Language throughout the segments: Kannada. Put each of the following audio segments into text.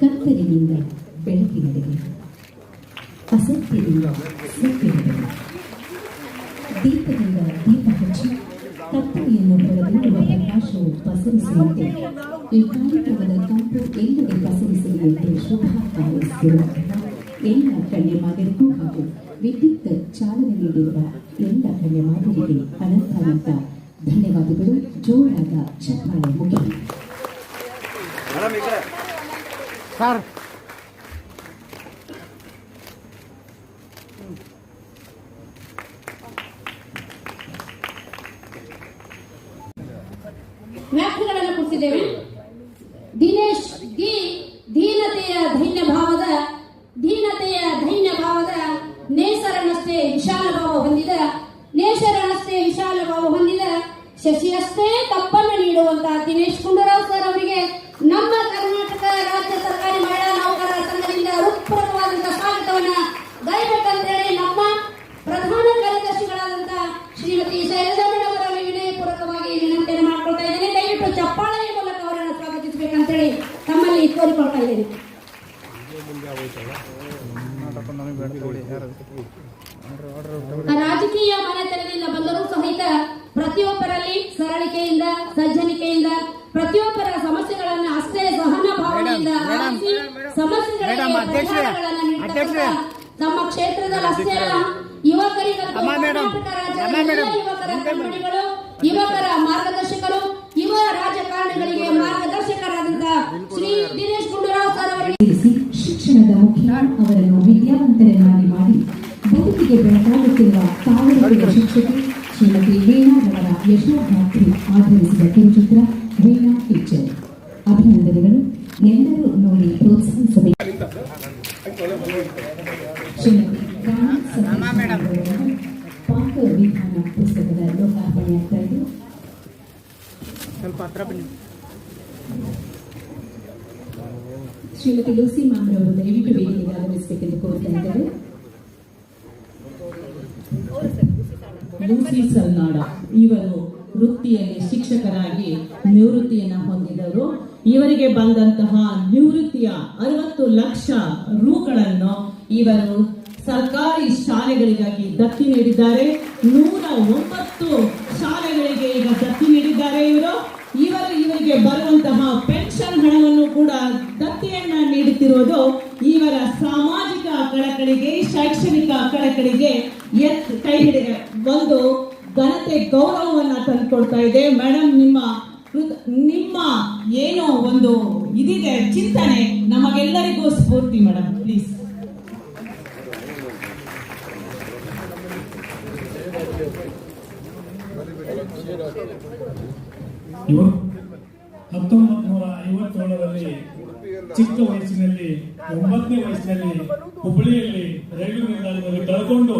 ಕತ್ತಲಿನಿಂದ ಬೆಳಕಿನೆಡೆಗೆ ಅಸತ್ಯದಿಂದ ಸತ್ಯವೆಡೆಗೆ ದೀಪದಿಂದ ದೀಪ ಹಚ್ಚಿ ಕತ್ತಲೆಯನ್ನು ಹೊರದೂಡುವ ಪ್ರಕಾಶವು ಪಸರಿಸುವಂತೆ ಈ ಕಾರ್ಯಕ್ರಮದ ಕಂಪು ಎಲ್ಲೆಡೆ ಪಸರಿಸಲಿದೆ ಶುಭ ಹಾರೈಸುತ್ತಿರುವಂತಹ ಎಲ್ಲ ಗಣ್ಯಮಾದರಿಗೂ ಹಾಗೂ ವಿದ್ಯುತ್ ಚಾಲನೆ ನೀಡಿರುವ ಎಲ್ಲ ಅನಂತ ಅನಂತ ಧನ್ಯವಾದಗಳು ಜೋರಾದ ಚಪ್ಪಾಳೆ ಮುಗಿಲಿ ಸರ್ ವ್ಯಾಖ್ಯೆಗಳನ್ನು ಕೊಡಿಸಿದ್ದೇವೆ ದಿನೇಶ್ ದಿ ದೀನತೆಯ ಧೈನ್ಯ ಭಾವದ ದೀನತೆಯ ಧೈನ್ಯ ಭಾವದ ನೇಸರನಷ್ಟೇ ವಿಶಾಲ ಭಾವ ಹೊಂದಿದ ಶಶಿಯಷ್ಟೇ ತಪ್ಪನ್ನು ನೀಡುವಂತಹ ದಿನೇಶ್ ಗುಂಡೂರಾವ್ ಸರ್ ಅವರಿಗೆ ನಮ್ಮ ಕರ್ನಾಟಕ ರಾಜ್ಯ ಸರ್ಕಾರಿ ಮಹಿಳಾ ನೌಕರರ ಸಂಘದಿಂದ ಹೃತ್ಪೂರ್ವಕವಾದಂತಹ ಸ್ವಾಗತವನ್ನ ದಯಬೇಕಂತ ಹೇಳಿ ನಮ್ಮ ಪ್ರಧಾನ ಕಾರ್ಯದರ್ಶಿಗಳಾದಂತಹ ಶ್ರೀಮತಿ ಶೈಲಜಾ ಮೇಡಮ್ ಅವರ ವಿನಯಪೂರ್ವಕವಾಗಿ ವಿನಂತಿಯನ್ನು ಮಾಡ್ಕೊಳ್ತಾ ಇದ್ದೇನೆ. ದಯವಿಟ್ಟು ಚಪ್ಪಾಳೆಯ ಮೂಲಕ ಅವರನ್ನು ಸ್ವಾಗತಿಸಬೇಕಂತ ಹೇಳಿ ತಮ್ಮಲ್ಲಿ ಕೋರಿಕೊಳ್ತಾ ಇದ್ದೇನೆ. ರಾಜಕೀಯ ಮನೆತನದಿಂದ ಬಂದರೂ ಸಹಿತ ಪ್ರತಿಯೊಬ್ಬರಲ್ಲಿ ಸರಳಿಕೆಯಿಂದ ಸಜ್ಜನಿಕೆಯಿಂದ ಪ್ರತಿಯೊಬ್ಬರ ಸಮಸ್ಯೆಗಳನ್ನು ಅಷ್ಟೇ ಸಹನ ಭಾವನೆಯಿಂದ ಆಲಿಸಿ ಸಮಸ್ಯೆಗಳಿಗೆ ಪರಿಹಾರಗಳನ್ನು. ತಮ್ಮ ಕ್ಷೇತ್ರದಲ್ಲಿ ಅಷ್ಟೇ ಅಲ್ಲ ಯುವಕರಿಗೆ ಕರ್ನಾಟಕ ರಾಜ್ಯದ ಯುವಕರ ಯುವಕರ ಮಾರ್ಗದರ್ಶಕರು ಯುವ ರಾಜಕಾರಣಿಗಳಿಗೆ ಮಾರ್ಗದರ್ಶಕರಾದಂತಹ ಶ್ರೀ ದಿನೇಶ್ ಗುಂಡೂರಾವ್ ಸರ್ ಅವರಿಗೆ ಶಿಕ್ಷಣದ ಮುಖ್ಯ ಅವರನ್ನು ವಿದ್ಯಾವಂತರನ್ನಾಗಿ ಮಾಡಿ ಬದುಕಿಗೆ ಬೆಳಕಾಗುತ್ತಿರುವ ಸಾವಿರ ಶಿಕ್ಷಕಿ ವೀಣಾರವರ ಯಶೋಗಾತ್ರಿ ಆಧರಿಸಿದ ಕಿರುಚಿತ್ರ ವೀಣಾ ಪಿಕ್ಚರ್. ಅಭಿನಂದನೆಗಳು. ಎಲ್ಲರೂ ನೋಡಿ ಪ್ರೋತ್ಸಾಹಿಸಬೇಕು. ಅವರ ಪಾಕ ವಿಧಾನ ಪುಸ್ತಕದ ಲೋಕಾರ್ಪಣೆಯಾಗ್ತಾ ಇದೆ. ಸ್ವಲ್ಪ ಹತ್ರ ಬನ್ನಿ. ಶ್ರೀಮತಿ ಲೂಸಿ ಮಾಮ್ರವರು ದಯವಿಟ್ಟು ವೇದಿಕೆಗೆ ಆಗಮಿಸಬೇಕೆಂದು ಕೋರ್ತಾ ಇದ್ದಾರೆ. ಸಲ್ನಾಡ ಇವರು ವೃತ್ತಿಯಲ್ಲಿ ಶಿಕ್ಷಕರಾಗಿ ನಿವೃತ್ತಿಯನ್ನು ಹೊಂದಿದವರು ಇವರಿಗೆ ಬಂದಂತಹ ನಿವೃತ್ತಿಯ ಅರವತ್ತು ಲಕ್ಷ ರೂಗಳನ್ನು ಇವರು ಸರ್ಕಾರಿ ಶಾಲೆಗಳಿಗಾಗಿ ದತ್ತಿ ನೀಡಿದ್ದಾರೆ. ನೂರ ಒಂಬತ್ತು ಶಾಲೆಗಳಿಗೆ ಈಗ ದತ್ತಿ ನೀಡಿದ್ದಾರೆ ಇವರು. ಇವರು ಇವರಿಗೆ ಬರುವಂತಹ ಪೆನ್ಷನ್ ಹಣವನ್ನು ಕೂಡ ದತ್ತಿಯನ್ನ ನೀಡುತ್ತಿರುವುದು ಇವರ ಸಾಮಾಜಿಕ ಕಳಕಳಿಗೆ ಶೈಕ್ಷಣಿಕ ಕಳಕಳಿಗೆ ಎತ್ ಕೈ ಹಿಡಿದೆ. ಒಂದು ಘನತೆ ಗೌರವವನ್ನ ತಂದುಕೊಡ್ತಾ ಇದೆ. ಮೇಡಮ್ ನಿಮ್ಮ ನಿಮ್ಮ ಏನೋ ಒಂದು ಇದಿದೆ, ಚಿಂತನೆ ನಮಗೆಲ್ಲರಿಗೂ ಸ್ಫೂರ್ತಿ ಮೇಡಮ್ ಪ್ಲೀಸ್ ಇವರು ಚಿಕ್ಕ ವಯಸ್ಸಿನಲ್ಲಿ ಒಂಬತ್ತನೇ ವಯಸ್ಸಿನಲ್ಲಿ ಹುಬ್ಬಳ್ಳಿಯಲ್ಲಿ ರೈಲು ನಿಲ್ದಾಣದಲ್ಲಿ ಕಳ್ಕೊಂಡು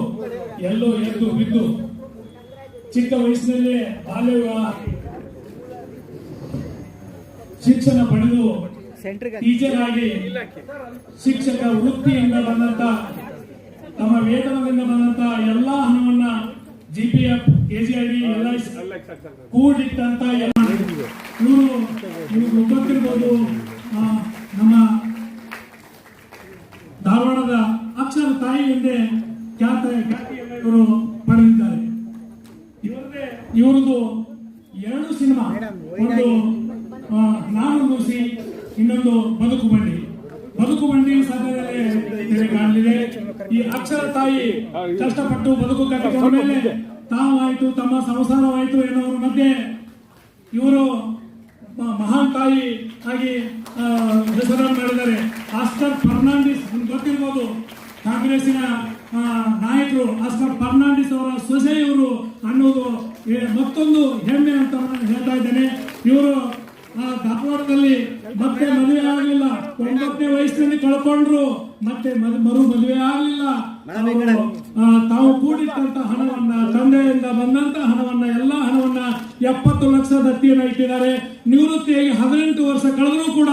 ಎಲ್ಲೋ ಎದ್ದು ಬಿದ್ದು ಚಿಕ್ಕ ವಯಸ್ಸಿನಲ್ಲೇ ಬಾಲ್ಯ ಶಿಕ್ಷಣ ಪಡೆದು ಟೀಚರ್ ಆಗಿ ಶಿಕ್ಷಕ ವೃತ್ತಿಯಿಂದ ಬಂದಂತ ತಮ್ಮ ವೇತನದಿಂದ ಬಂದಂತ ಎಲ್ಲಾ ಹಣವನ್ನ ಜಿಪಿಎಫ್ ಕೆಜಿಐಡಿ ಎಲ್ಲ ಕೂಡಿಟ್ಟಂತ ಇವರು ಇವರು ಗೊತ್ತಿರ್ಬೋದು ಆ, ನಮ್ಮ ಧಾರವಾಡದ ಅಕ್ಷರ ತಾಯಿ ಎಂದೇ ಖ್ಯಾತ ಖ್ಯಾತಿಯನ್ನು ಪಡೆದಿದ್ದಾರೆ ಇವರದೇ, ಇವರದು ಎರಡು ಸಿನಿಮಾ. ಒಂದು ನಾನು ಲೂಸಿ ಇನ್ನೊಂದು ಬದುಕು ಬಂಡಿ. ಬದುಕು ಬಂಡಿ ತೆರೆ ಕಾಣಲಿದೆ. ಈ ಅಕ್ಷರ ತಾಯಿ ಕಷ್ಟಪಟ್ಟು ಬದುಕು ಕಟ್ಟಿದ ಮೇಲೆ ತಾವಾಯ್ತು, ತಮ್ಮ ಸಂಸಾರವಾಯಿತು ಎನ್ನುವರ ಮಧ್ಯೆ ಇವರು ಮಹಾನ್ ತಾಯಿ ಆಗಿ ಹೆಸರನ್ನು ಮಾಡಿದ್ದಾರೆ. ಆಸ್ಕರ್ ಫರ್ನಾಂಡಿಸ್ ಗೊತ್ತಿರ್ಬೋದು, ಕಾಂಗ್ರೆಸ್ಸಿನ ನಾಯಕರು ಆಸ್ಕರ್ ಫರ್ನಾಂಡಿಸ್ ಅವರ ಸೊಸೆ ಇವರು ಅನ್ನೋದು ಏ- ಮತ್ತೊಂದು ಹೆಮ್ಮೆ ಅಂತ ನಾನು ಹೇಳ್ತಾ ಇದ್ದೇನೆ ಇವರು ಆ ಧಾರವಾಡದಲ್ಲಿ ಮತ್ತೆ ಮದುವೆ ಆಗಲಿಲ್ಲ ಒಂಬತ್ತನೇ ವಯಸ್ಸಿನಲ್ಲಿ ಕಳ್ಕೊಂಡ್ರು ಮತ್ತೆ ಮದ್- ಮರು ಮದುವೆ ಆಗಲಿಲ್ಲ ಅವರು, ಆ, ತಾವು ಕೂಡಿಟ್ಟಂತ ಹಣವನ್ನ ತಂದೆಯಿಂದ ಬಂದಂತ ಹಣವನ್ನ ಎಲ್ಲಾ ಹಣವನ್ನ ಲಕ್ಷ ದತ್ತಿಯನ್ನ ಇಟ್ಟಿದ್ದಾರೆ. ನಿವೃತ್ತಿಯಾಗಿ ಹದಿನೆಂಟು ವರ್ಷ ಕಳೆದರೂ ಕೂಡ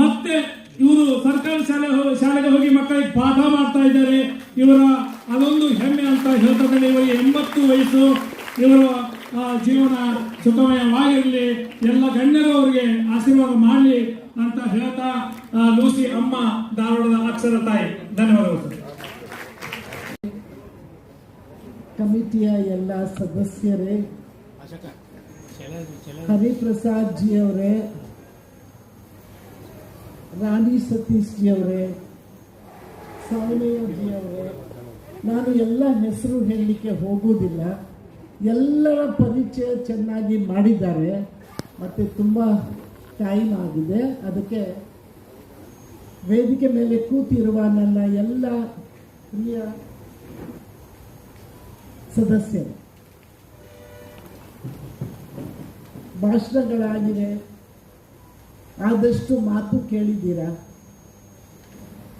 ಮತ್ತೆ ಇವರು ಸರ್ಕಾರಿ ಶಾಲೆ ಶಾಲೆಗೆ ಹೋಗಿ ಮಕ್ಕಳಿಗೆ ಪಾಠ ಮಾಡ್ತಾ ಇದ್ದಾರೆ. ಇವರ ಅದೊಂದು ಹೆಮ್ಮೆ ಅಂತ ಹೇಳ್ತಾ ಇವರಿಗೆ ಎಂಬತ್ತು ವಯಸ್ಸು ಇವರ ಜೀವನ ಸುಖಮಯವಾಗಿರಲಿ, ಎಲ್ಲ ಗಣ್ಯರು ಅವರಿಗೆ ಆಶೀರ್ವಾದ ಮಾಡಲಿ ಅಂತ ಹೇಳ್ತಾ ಲೂಸಿ ಅಮ್ಮ ಧಾರವಾಡದ ಅಕ್ಷರ ತಾಯಿ. ಧನ್ಯವಾದಗಳು. ಕಮಿಟಿಯ ಎಲ್ಲ ಸದಸ್ಯರೇ ಹರಿಪ್ರಸಾದ್ ಜಿ ಅವರೇ ರಾಣಿ ಸತೀಶ್ ಜಿ ಅವರೇ ಸೌಮ್ಯ ಜಿ ಅವರೇ ನಾನು ಎಲ್ಲ ಹೆಸರು ಹೇಳಲಿಕ್ಕೆ ಹೋಗುವುದಿಲ್ಲ. ಎಲ್ಲರ ಪರಿಚಯ ಚೆನ್ನಾಗಿ ಮಾಡಿದ್ದಾರೆ. ಮತ್ತು ತುಂಬ ಟೈಮ್ ಆಗಿದೆ. ಅದಕ್ಕೆ ವೇದಿಕೆ ಮೇಲೆ ಕೂತಿರುವ ನನ್ನ ಎಲ್ಲ ಪ್ರಿಯ ಸದಸ್ಯರು. ಭಾಷಣಗಳಾಗಿವೆ. ಆದಷ್ಟು ಮಾತು ಕೇಳಿದ್ದೀರಾ?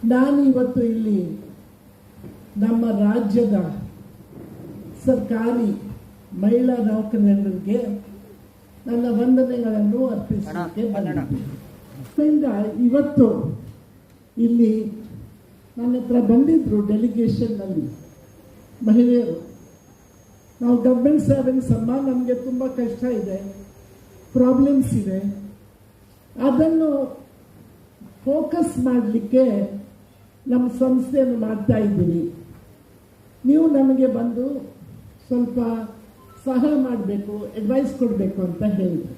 ನಾನು ಇವತ್ತು ಇಲ್ಲಿ ನಮ್ಮ ರಾಜ್ಯದ ಸರ್ಕಾರಿ ಮಹಿಳಾ ನೌಕರರಿಗೆ ನನ್ನ ವಂದನೆಗಳನ್ನು ಅರ್ಪಿಸಲಿಕ್ಕೆ ಬಂದ ಅದರಿಂದ ಇವತ್ತು ಇಲ್ಲಿ ನನ್ನ ಹತ್ರ ಬಂದಿದ್ರು ಡೆಲಿಗೇಷನ್ನಲ್ಲಿ ಮಹಿಳೆಯರು. ನಾವು ಗೌರ್ಮೆಂಟ್ ಸರ್ವೆಂಟ್ಸ್ ಅಮ್ಮ ನಮಗೆ ತುಂಬ ಕಷ್ಟ ಇದೆ. ಪ್ರಾಬ್ಲಮ್ಸ್ ಇದೆ. ಅದನ್ನು ಫೋಕಸ್ ಮಾಡಲಿಕ್ಕೆ ನಮ್ಮ ಸಂಸ್ಥೆಯನ್ನು ಮಾಡ್ತಾ ಇದ್ದೀವಿ ನೀವು ನಮಗೆ ಬಂದು ಸ್ವಲ್ಪ ಸಹಾಯ ಮಾಡಬೇಕು ಅಡ್ವೈಸ್ ಕೊಡಬೇಕು ಅಂತ ಹೇಳಿದೆ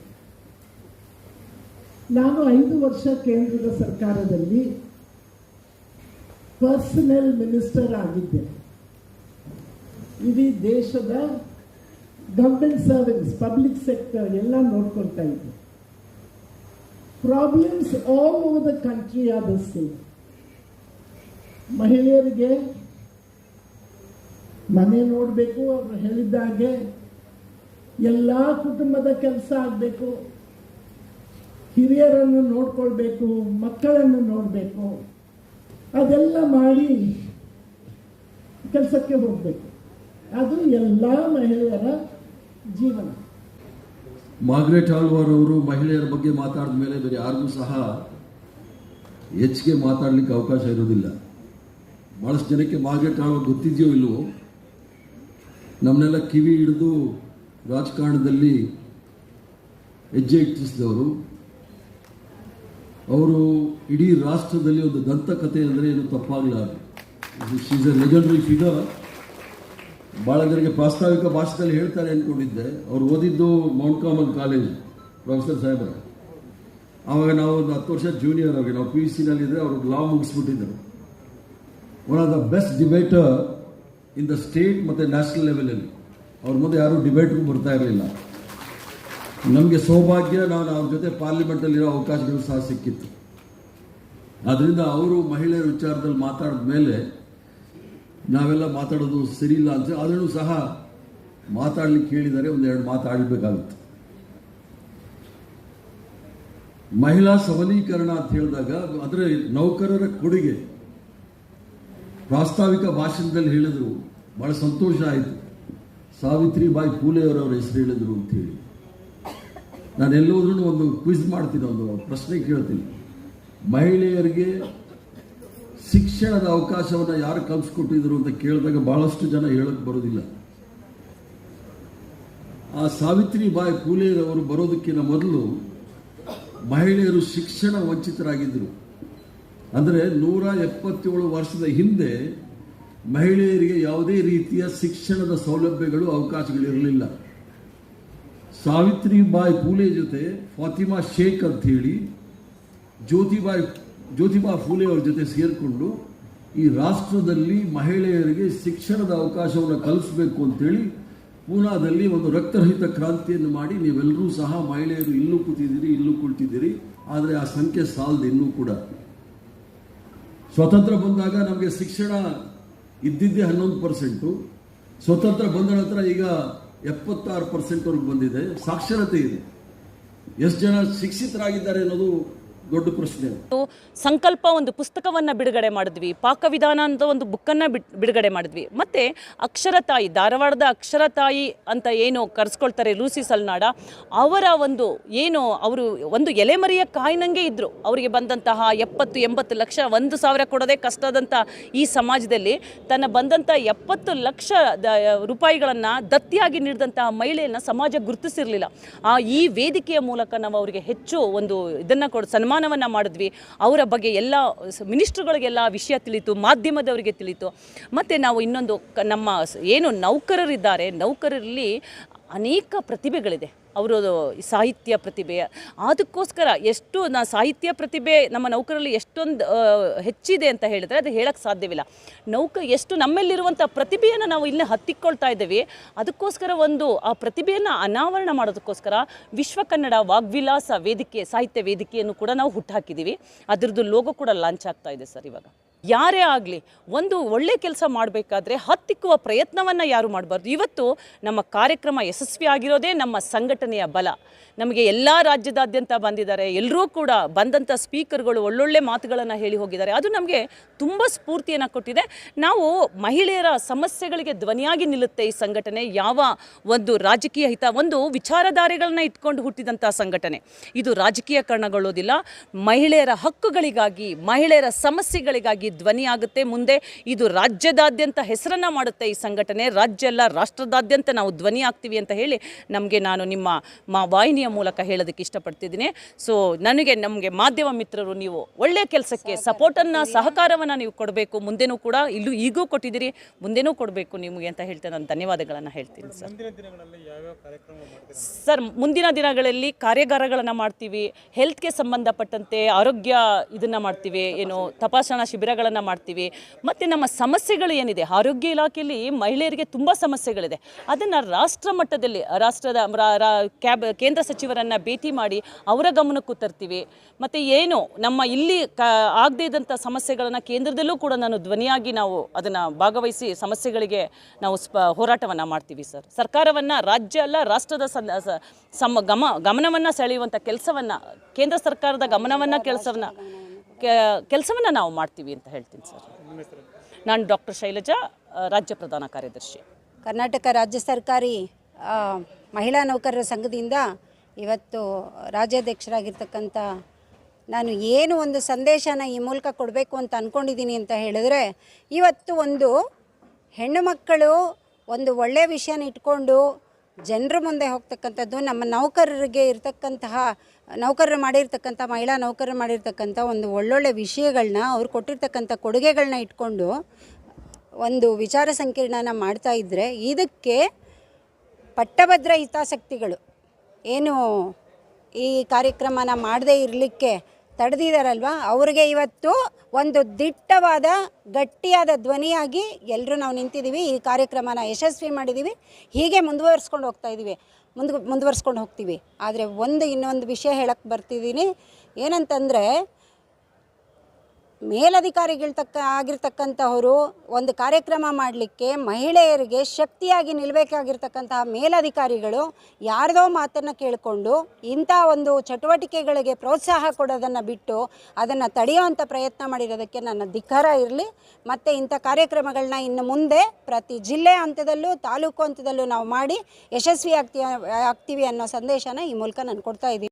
ನಾನು ಐದು ವರ್ಷ ಕೇಂದ್ರದ ಸರ್ಕಾರದಲ್ಲಿ ಪರ್ಸನಲ್ ಮಿನಿಸ್ಟರ್ ಆಗಿದ್ದೆ. ಇಡೀ ದೇಶದ ಗವರ್ಮೆಂಟ್ ಸರ್ವಿಸ್ ಪಬ್ಲಿಕ್ ಸೆಕ್ಟರ್ ಎಲ್ಲ ನೋಡ್ಕೊಳ್ತಾ ಇದ್ದೆ problems all over the country are the same ಮಹಿಳೆಯರಿಗೆ ಮನೆ ನೋಡಬೇಕು, ಅವರು ಹೇಳಿದ್ದಾಗೆ ಎಲ್ಲ ಕುಟುಂಬದ ಕೆಲಸ ಆಗಬೇಕು. ಹಿರಿಯರನ್ನು ನೋಡ್ಕೊಳ್ಬೇಕು, ಮಕ್ಕಳನ್ನು ನೋಡಬೇಕು. ಅದೆಲ್ಲ ಮಾಡಿ ಕೆಲಸಕ್ಕೆ ಹೋಗಬೇಕು. ಅದು ಎಲ್ಲ ಮಹಿಳೆಯರ ಜೀವನ. ಮಾರ್ಗ್ರೆಟ್ ಆಳ್ವಾರ್ ಅವರು ಮಹಿಳೆಯರ ಬಗ್ಗೆ ಮಾತಾಡಿದ ಮೇಲೆ ಬೇರೆ ಯಾರಿಗೂ ಸಹ ಹೆಚ್ಚಿಗೆ ಮಾತಾಡಲಿಕ್ಕೆ ಅವಕಾಶ ಇರೋದಿಲ್ಲ ಭಾಳಷ್ಟು ಜನಕ್ಕೆ ಮಾರ್ಗ್ರೆಟ್ ಆಳ್ವಾರ್ ಗೊತ್ತಿದೆಯೋ ಇಲ್ವೋ? ನಮ್ಮನ್ನೆಲ್ಲ ಕಿವಿ ಹಿಡಿದು ರಾಜಕಾರಣದಲ್ಲಿ ಹೆಜ್ಜೆ ಇಟ್ಟಿಸಿದವರು. ಅವರು ಇಡೀ ರಾಷ್ಟ್ರದಲ್ಲಿ ಒಂದು ದಂತಕಥೆ ಅಂದರೆ ಏನು ತಪ್ಪಾಗಲಾರದು. ಶೀಸ್ ಎ ಲೆಜೆಂಡರಿ ಫಿಗರ್ ಭಾಳ ಜನರಿಗೆ ಪ್ರಾಸ್ತಾವಿಕ ಭಾಷೆಯಲ್ಲಿ ಹೇಳ್ತಾರೆ ಅಂದ್ಕೊಂಡಿದ್ದೆ ಅವ್ರು ಓದಿದ್ದು ಮೌಂಟ್ ಕಾಮನ್ ಕಾಲೇಜ್, ಪ್ರೊಫೆಸರ್ ಸಾಹೇಬ್ರ. ಆವಾಗ ನಾವು ಒಂದು ಹತ್ತು ವರ್ಷ ಜೂನಿಯರ್ ಅವ್ರಿಗೆ ನಾವು ಪಿ ಯು ಸಿನಲ್ಲಿದ್ದರೆ ಅವರು law ಮುಗಿಸ್ಬಿಟ್ಟಿದ್ದರು. One of the best debater in the state ಮತ್ತು ನ್ಯಾಷನಲ್ ಲೆವೆಲಲ್ಲಿ ಅವ್ರ ಮುಂದೆ ಯಾರೂ ಡಿಬೇಟ್ಗೂ ಬರ್ತಾ ಇರಲಿಲ್ಲ. ನಮಗೆ ಸೌಭಾಗ್ಯ, ನಾನು ಅವ್ರ ಜೊತೆ ಪಾರ್ಲಿಮೆಂಟಲ್ಲಿರೋ ಅವಕಾಶಗಳು ಸಹ ಸಿಕ್ಕಿತ್ತು. ಅದರಿಂದ ಅವರು ಮಹಿಳೆಯರ ವಿಚಾರದಲ್ಲಿ ಮಾತಾಡಿದ ಮೇಲೆ ನಾವೆಲ್ಲ ಮಾತಾಡೋದು ಸರಿ ಇಲ್ಲ ಅಂತ ಆದ್ರೂ ಸಹ ಮಾತಾಡ್ಲಿಕ್ಕೆ ಹೇಳಿದರೆ ಒಂದೆರಡು ಮಾತಾಡಬೇಕಾಗುತ್ತೆ ಮಹಿಳಾ ಸಬಲೀಕರಣ ಅಂತ ಹೇಳಿದಾಗ ಅದರ ನೌಕರರ ಕೊಡುಗೆ. ಪ್ರಾಸ್ತಾವಿಕ ಭಾಷಣದಲ್ಲಿ ಹೇಳಿದರು, ಬಹಳ ಸಂತೋಷ ಆಯಿತು. ಸಾವಿತ್ರಿ ಬಾಯಿ ಪೂಲೆಯವರವರ ಹೆಸರು ಹೇಳಿದರು ಅಂತ ಹೇಳಿ. ನಾನು ಎಲ್ಲೋದ್ರೂ ಒಂದು ಕ್ವಿಜ್ ಮಾಡ್ತೀನಿ, ಒಂದು ಪ್ರಶ್ನೆ ಕೇಳ್ತೀನಿ. ಮಹಿಳೆಯರಿಗೆ ಶಿಕ್ಷಣದ ಅವಕಾಶವನ್ನು ಯಾರು ಕಲ್ಪಿಸ್ಕೊಟ್ಟಿದ್ರು ಅಂತ ಕೇಳಿದಾಗ ಬಹಳಷ್ಟು ಜನ ಹೇಳಕ್ಕೆ ಬರೋದಿಲ್ಲ. ಆ ಸಾವಿತ್ರಿ ಬಾಯಿ ಫೂಲೆರವರು ಬರೋದಕ್ಕಿಂತ ಮೊದಲು ಮಹಿಳೆಯರು ಶಿಕ್ಷಣ ವಂಚಿತರಾಗಿದ್ದರು ಅಂದರೆ ನೂರ ಎಪ್ಪತ್ತೇಳು ವರ್ಷದ ಹಿಂದೆ ಮಹಿಳೆಯರಿಗೆ ಯಾವುದೇ ರೀತಿಯ ಶಿಕ್ಷಣದ ಸೌಲಭ್ಯಗಳು ಅವಕಾಶಗಳಿರಲಿಲ್ಲ. ಸಾವಿತ್ರಿಬಾಯಿ ಫೂಲೆ ಜೊತೆ ಫಾತಿಮಾ ಶೇಖ್ ಅಂತ ಹೇಳಿ ಜ್ಯೋತಿಬಾಯಿ ಜ್ಯೋತಿಬಾ ಫೂಲೆ ಅವರ ಜೊತೆ ಸೇರಿಕೊಂಡು ಈ ರಾಷ್ಟ್ರದಲ್ಲಿ ಮಹಿಳೆಯರಿಗೆ ಶಿಕ್ಷಣದ ಅವಕಾಶವನ್ನು ಕಲ್ಪಿಸಬೇಕು ಅಂತೇಳಿ ಪೂನಾದಲ್ಲಿ ಒಂದು ರಕ್ತರಹಿತ ಕ್ರಾಂತಿಯನ್ನು ಮಾಡಿ ನೀವೆಲ್ಲರೂ ಸಹ ಮಹಿಳೆಯರು ಇಲ್ಲೂ ಕೂತಿದ್ದೀರಿ, ಇಲ್ಲೂ ಕುಳಿತಿದ್ದೀರಿ. ಆದರೆ ಆ ಸಂಖ್ಯೆ ಸಾಲದು ಇನ್ನೂ ಕೂಡ. ಸ್ವತಂತ್ರ ಬಂದಾಗ ನಮಗೆ ಶಿಕ್ಷಣ ಇದ್ದಿದ್ದೇ ಹನ್ನೊಂದು ಪರ್ಸೆಂಟು. ಸ್ವತಂತ್ರ ಬಂದ ನಂತರ ಈಗ ಎಪ್ಪತ್ತಾರು ಪರ್ಸೆಂಟ್ವರೆಗೆ ಬಂದಿದೆ. ಸಾಕ್ಷರತೆ ಇದೆ. ಎಷ್ಟು ಜನ ಶಿಕ್ಷಿತರಾಗಿದ್ದಾರೆ ಅನ್ನೋದು ದೊಡ್ಡ ಪ್ರಶ್ನೆ ಸಂಕಲ್ಪ ಒಂದು ಪುಸ್ತಕವನ್ನು ಬಿಡುಗಡೆ ಮಾಡಿದ್ವಿ, ಪಾಕವಿಧಾನ ಅಂತ ಒಂದು ಬುಕ್ಕನ್ನು ಬಿಡುಗಡೆ ಮಾಡಿದ್ವಿ. ಮತ್ತು ಅಕ್ಷರ ತಾಯಿ, ಧಾರವಾಡದ ಅಕ್ಷರ ತಾಯಿ ಅಂತ ಏನು ಕರೆಸ್ಕೊಳ್ತಾರೆ ಲೂಸಿ ಸಲ್ನಾಡ, ಅವರ ಒಂದು ಏನು ಅವರು ಒಂದು ಎಲೆಮರಿಯ ಕಾಯಿನಂಗೆ ಇದ್ದರು ಅವರಿಗೆ ಬಂದಂತಹ ಎಪ್ಪತ್ತು, ಎಂಬತ್ತು ಲಕ್ಷ ಒಂದು ಸಾವಿರ ಕೊಡೋದೇ ಕಷ್ಟದಂಥ ಈ ಸಮಾಜದಲ್ಲಿ ತನ್ನ ಬಂದಂಥ ಎಪ್ಪತ್ತು ಲಕ್ಷ ರೂಪಾಯಿಗಳನ್ನ ದತ್ತಿಯಾಗಿ ನೀಡಿದಂತಹ ಮಹಿಳೆಯನ್ನು ಸಮಾಜ ಗುರುತಿಸಿರಲಿಲ್ಲ. ಆ ಈ ವೇದಿಕೆಯ ಮೂಲಕ ನಾವು ಅವರಿಗೆ ಹೆಚ್ಚು ಒಂದು ಇದನ್ನು ಕೊಡು ಸನ್ಮಾನವನ್ನು ಮಾಡಿದ್ವಿ. ಅವರ ಬಗ್ಗೆ ಎಲ್ಲ ಮಿನಿಸ್ಟ್ರುಗಳಿಗೆಲ್ಲ ವಿಷಯ ತಿಳಿತು, ಮಾಧ್ಯಮದವರಿಗೆ ತಿಳಿತು. ಮತ್ತು ನಾವು ಇನ್ನೊಂದು ನಮ್ಮ ಏನು ನೌಕರರಿದ್ದಾರೆ, ನೌಕರರಲ್ಲಿ ಅನೇಕ ಪ್ರತಿಭೆಗಳಿದೆ. ಅವರು ಸಾಹಿತ್ಯ ಪ್ರತಿಭೆ. ಅದಕ್ಕೋಸ್ಕರ ಎಷ್ಟು ನಾ ಸಾಹಿತ್ಯ ಪ್ರತಿಭೆ ನಮ್ಮ ನೌಕರಲ್ಲಿ ಎಷ್ಟೊಂದು ಹೆಚ್ಚಿದೆ ಅಂತ ಹೇಳಿದರೆ ಅದು ಹೇಳಕ್ಕೆ ಸಾಧ್ಯವಿಲ್ಲ. ನೌಕ ಎಷ್ಟು ನಮ್ಮಲ್ಲಿರುವಂಥ ಪ್ರತಿಭೆಯನ್ನು ನಾವು ಇಲ್ಲಿ ಹತ್ತಿಕ್ಕೊಳ್ತಾ ಇದ್ದೀವಿ, ಅದಕ್ಕೋಸ್ಕರ ಒಂದು ಆ ಪ್ರತಿಭೆಯನ್ನು ಅನಾವರಣ ಮಾಡೋದಕ್ಕೋಸ್ಕರ ವಿಶ್ವ ಕನ್ನಡ ವಾಗ್ವಿಲಾಸ ವೇದಿಕೆ, ಸಾಹಿತ್ಯ ವೇದಿಕೆಯನ್ನು ಕೂಡ ನಾವು ಹುಟ್ಟಾಕಿದ್ದೀವಿ ಅದರದ್ದು ಲೋಗೋ ಕೂಡ ಲಾಂಚ್ ಆಗ್ತಾ ಇದೆ ಸರ್ ಇವಾಗ. ಯಾರೇ ಆಗಲಿ, ಒಂದು ಒಳ್ಳೆ ಕೆಲಸ ಮಾಡಬೇಕಾದ್ರೆ ಹತ್ತಿಕ್ಕುವ ಪ್ರಯತ್ನವನ್ನು ಯಾರು ಮಾಡಬಾರ್ದು? ಇವತ್ತು ನಮ್ಮ ಕಾರ್ಯಕ್ರಮ ಯಶಸ್ವಿ ಆಗಿರೋದೇ ನಮ್ಮ ಸಂಘಟನೆಯ ಬಲ. ನಮಗೆ ಎಲ್ಲ ರಾಜ್ಯದಾದ್ಯಂತ ಬಂದಿದ್ದಾರೆ. ಎಲ್ಲರೂ ಕೂಡ ಬಂದಂಥ ಸ್ಪೀಕರ್ಗಳು ಒಳ್ಳೊಳ್ಳೆ ಮಾತುಗಳನ್ನು ಹೇಳಿ ಹೋಗಿದ್ದಾರೆ. ಅದು ನಮಗೆ ತುಂಬ ಸ್ಫೂರ್ತಿಯನ್ನು ಕೊಟ್ಟಿದೆ. ನಾವು ಮಹಿಳೆಯರ ಸಮಸ್ಯೆಗಳಿಗೆ ಧ್ವನಿಯಾಗಿ ನಿಲ್ಲುತ್ತೆ ಈ ಸಂಘಟನೆ. ಯಾವ ಒಂದು ರಾಜಕೀಯ ಹಿತ, ಒಂದು ವಿಚಾರಧಾರೆಗಳನ್ನ ಇಟ್ಕೊಂಡು ಹುಟ್ಟಿದಂಥ ಸಂಘಟನೆ. ಇದು ರಾಜಕೀಯ ಕರ್ಣಗೊಳ್ಳೋದಿಲ್ಲ. ಮಹಿಳೆಯರ ಹಕ್ಕುಗಳಿಗಾಗಿ, ಮಹಿಳೆಯರ ಸಮಸ್ಯೆಗಳಿಗಾಗಿ ಧ್ವನಿಯಾಗುತ್ತೆ ಮುಂದೆ ಇದು ರಾಜ್ಯದಾದ್ಯಂತ ಹೆಸರನ್ನ ಮಾಡುತ್ತೆ ಈ ಸಂಘಟನೆ. ರಾಜ್ಯ ಎಲ್ಲ ರಾಷ್ಟ್ರದಾದ್ಯಂತ ನಾವು ಧ್ವನಿ ಆಗ್ತೀವಿ ಅಂತ ಹೇಳಿ ನಮಗೆ ನಾನು ನಿಮ್ಮ ಮಾ ವಾಹಿನಿಯ ಮೂಲಕ ಹೇಳೋದಕ್ಕೆ ಇಷ್ಟಪಡ್ತಿದ್ದೀನಿ. ಸೊ ನನಗೆ ನಮಗೆ ಮಾಧ್ಯಮ ಮಿತ್ರರು ನೀವು ಒಳ್ಳೆಯ ಕೆಲಸಕ್ಕೆ ಸಪೋರ್ಟನ್ನು ಸಹಕಾರವನ್ನು ನೀವು ಕೊಡಬೇಕು. ಮುಂದೆನೂ ಕೂಡ ಇಲ್ಲೂ ಈಗೂ ಕೊಟ್ಟಿದ್ದೀರಿ. ಮುಂದೆನೂ ಕೊಡಬೇಕು ನಿಮಗೆ ಅಂತ ಹೇಳ್ತೇನೆ ನಾನು ಧನ್ಯವಾದಗಳನ್ನು ಹೇಳ್ತೀನಿ ಸರ್. ಸರ್ ಮುಂದಿನ ದಿನಗಳಲ್ಲಿ ಕಾರ್ಯಾಗಾರಗಳನ್ನು ಮಾಡ್ತೀವಿ. ಹೆಲ್ತ್ಗೆ ಸಂಬಂಧಪಟ್ಟಂತೆ ಆರೋಗ್ಯ ಇದನ್ನು ಮಾಡ್ತೀವಿ. ಏನು ತಪಾಸಣಾ ಶಿಬಿರಗಳನ್ನು ಮಾಡ್ತೀವಿ. ಮತ್ತು ನಮ್ಮ ಸಮಸ್ಯೆಗಳು ಏನಿದೆ? ಆರೋಗ್ಯ ಇಲಾಖೆಯಲ್ಲಿ ಮಹಿಳೆಯರಿಗೆ ತುಂಬ ಸಮಸ್ಯೆಗಳಿದೆ. ಅದನ್ನು ರಾಷ್ಟ್ರ ಮಟ್ಟದಲ್ಲಿ, ರಾಷ್ಟ್ರದ ಕ್ಯಾಬ್, ಕೇಂದ್ರ ಸಚಿವರನ್ನು ಭೇಟಿ ಮಾಡಿ ಅವರ ಗಮನಕ್ಕೂ ತರ್ತೀವಿ. ಮತ್ತು ಏನು ನಮ್ಮ ಇಲ್ಲಿ ಕ, ಆಗದೇ ಇದ್ದಂಥ ಸಮಸ್ಯೆಗಳನ್ನು ಕೇಂದ್ರದಲ್ಲೂ ಕೂಡ ನಾನು ಧ್ವನಿಯಾಗಿ ನಾವು ಅದನ್ನು ಭಾಗವಹಿಸಿ ಸಮಸ್ಯೆಗಳಿಗೆ ನಾವು ಸ್ಪ, ಹೋರಾಟವನ್ನು ಮಾಡ್ತೀವಿ ಸರ್. ಸರ್ಕಾರವನ್ನು ರಾಜ್ಯ ಅಲ್ಲ, ರಾಷ್ಟ್ರದ ಸಮ, ಗಮ, ಗಮನವನ್ನು ಸೆಳೆಯುವಂಥ ಕೆಲಸವನ್ನು, ಕೇಂದ್ರ ಸರ್ಕಾರದ ಗಮನವನ್ನು, ಕೆಲಸವನ್ನು ಕೆಲಸವನ್ನು ನಾವು ಮಾಡ್ತೀವಿ ಅಂತ ಹೇಳ್ತೀನಿ ಸರ್. ನಾನು ಡಾಕ್ಟರ್ ಶೈಲಜಾ ರಾಜ್ಯ ಪ್ರಧಾನ ಕಾರ್ಯದರ್ಶಿ. ಕರ್ನಾಟಕ ರಾಜ್ಯ ಸರ್ಕಾರಿ ಮಹಿಳಾ ನೌಕರರ ಸಂಘದಿಂದ ಇವತ್ತು ರಾಜ್ಯಾಧ್ಯಕ್ಷರಾಗಿರ್ತಕ್ಕಂಥ ನಾನು ಏನು ಒಂದು ಸಂದೇಶನ ಈ ಮೂಲಕ ಕೊಡಬೇಕು ಅಂತ ಅಂದ್ಕೊಂಡಿದ್ದೀನಿ ಅಂತ ಹೇಳಿದ್ರೆ, ಇವತ್ತು ಒಂದು ಹೆಣ್ಣು ಮಕ್ಕಳು ಒಂದು ಒಳ್ಳೆಯ ವಿಷಯನ ಇಟ್ಕೊಂಡು ಜನರ ಮುಂದೆ ಹೋಗ್ತಕ್ಕಂಥದ್ದು, ನಮ್ಮ ನೌಕರರಿಗೆ ಇರತಕ್ಕಂತಹ, ನೌಕರರು ಮಾಡಿರ್ತಕ್ಕಂಥ, ಮಹಿಳಾ ನೌಕರರು ಮಾಡಿರ್ತಕ್ಕಂಥ ಒಂದು ಒಳ್ಳೊಳ್ಳೆ ವಿಷಯಗಳನ್ನ ಅವ್ರು ಕೊಟ್ಟಿರ್ತಕ್ಕಂಥ ಕೊಡುಗೆಗಳನ್ನ ಇಟ್ಕೊಂಡು ಒಂದು ವಿಚಾರ ಸಂಕಿರಣನ ಮಾಡ್ತಾ ಇದ್ದರೆ ಇದಕ್ಕೆ ಪಟ್ಟಭದ್ರ ಹಿತಾಸಕ್ತಿಗಳು. ಏನು ಈ ಕಾರ್ಯಕ್ರಮನ ಮಾಡದೇ ಇರಲಿಕ್ಕೆ ತಡೆದಿದ್ದಾರಲ್ವ ಅವ್ರಿಗೆ ಇವತ್ತು ಒಂದು ದಿಟ್ಟವಾದ, ಗಟ್ಟಿಯಾದ ಧ್ವನಿಯಾಗಿ ಎಲ್ಲರೂ ನಾವು ನಿಂತಿದ್ದೀವಿ ಈ ಕಾರ್ಯಕ್ರಮನ ಯಶಸ್ವಿ ಮಾಡಿದ್ದೀವಿ ಹೀಗೆ ಮುಂದುವರಿಸ್ಕೊಂಡು ಹೋಗ್ತಾ ಇದ್ದೀವಿ ಮುಂದೆ, ಮುಂದುವರ್ಸ್ಕೊಂಡು ಹೋಗ್ತೀವಿ. ಆದರೆ ಒಂದು ಇನ್ನೊಂದು ವಿಷಯ ಹೇಳಕ್ಕೆ ಬರ್ತಿದ್ದೀನಿ ಏನಂತಂದರೆ ಮೇಲಧಿಕಾರಿಗಿಳ್ತಕ್ಕ ಆಗಿರ್ತಕ್ಕಂಥವರು ಒಂದು ಕಾರ್ಯಕ್ರಮ ಮಾಡಲಿಕ್ಕೆ ಮಹಿಳೆಯರಿಗೆ ಶಕ್ತಿಯಾಗಿ ನಿಲ್ಲಬೇಕಾಗಿರ್ತಕ್ಕಂತಹ ಮೇಲಧಿಕಾರಿಗಳು ಯಾರದೋ ಮಾತನ್ನು ಕೇಳಿಕೊಂಡು ಇಂಥ ಒಂದು ಚಟುವಟಿಕೆಗಳಿಗೆ ಪ್ರೋತ್ಸಾಹ ಕೊಡೋದನ್ನು ಬಿಟ್ಟು ಅದನ್ನು ತಡೆಯುವಂಥ ಪ್ರಯತ್ನ ಮಾಡಿರೋದಕ್ಕೆ ನನ್ನ ಧಿಕ್ಕಾರ ಇರಲಿ. ಮತ್ತು ಇಂಥ ಕಾರ್ಯಕ್ರಮಗಳನ್ನ ಇನ್ನು ಮುಂದೆ ಪ್ರತಿ ಜಿಲ್ಲೆ ಹಂತದಲ್ಲೂ ತಾಲೂಕು ಹಂತದಲ್ಲೂ ನಾವು ಮಾಡಿ ಯಶಸ್ವಿ ಆಗ್ತೀವಿ ಆಗ್ತೀವಿ ಅನ್ನೋ ಸಂದೇಶನ ಈ ಮೂಲಕ ನಾನು ಕೊಡ್ತಾ ಇದ್ದೀನಿ.